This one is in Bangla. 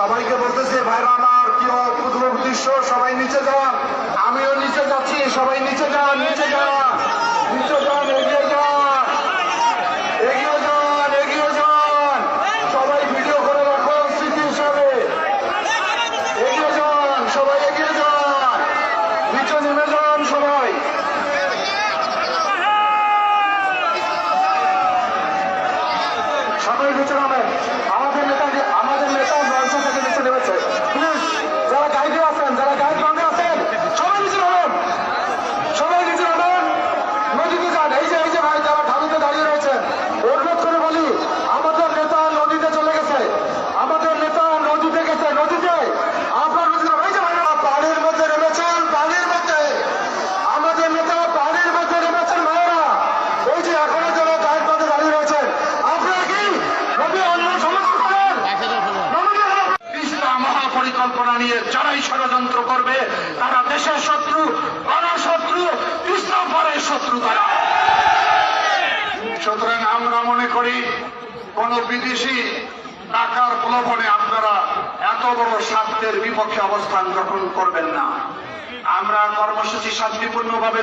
সবাইকে বলতেছে, ভাইরা আমার কি অদ্ভুত দৃশ্য, সবাই নিচে যান। আমিও নিচে যাচ্ছি, সবাই নিচে যান নিচে যান সবাই স্মৃতি হিসাবে। এগিয়ে যান, সবাই এগিয়ে যান, নিচে নেমে যান সবাই। সবাই ইসলাম মহাপরিকল্পনা নিয়ে যারাই ষড়যন্ত্র করবে, তারা দেশের শত্রু গণশত্রু ইসলাম পরের শত্রু তারা। সুতরাং আমরা মনে করি, কোন বিদেশি টাকার প্রলোভনে আপনারা এত বড় স্বার্থের বিপক্ষে অবস্থান গ্রহণ করবেন না। আমরা কর্মসূচি শান্তিপূর্ণভাবে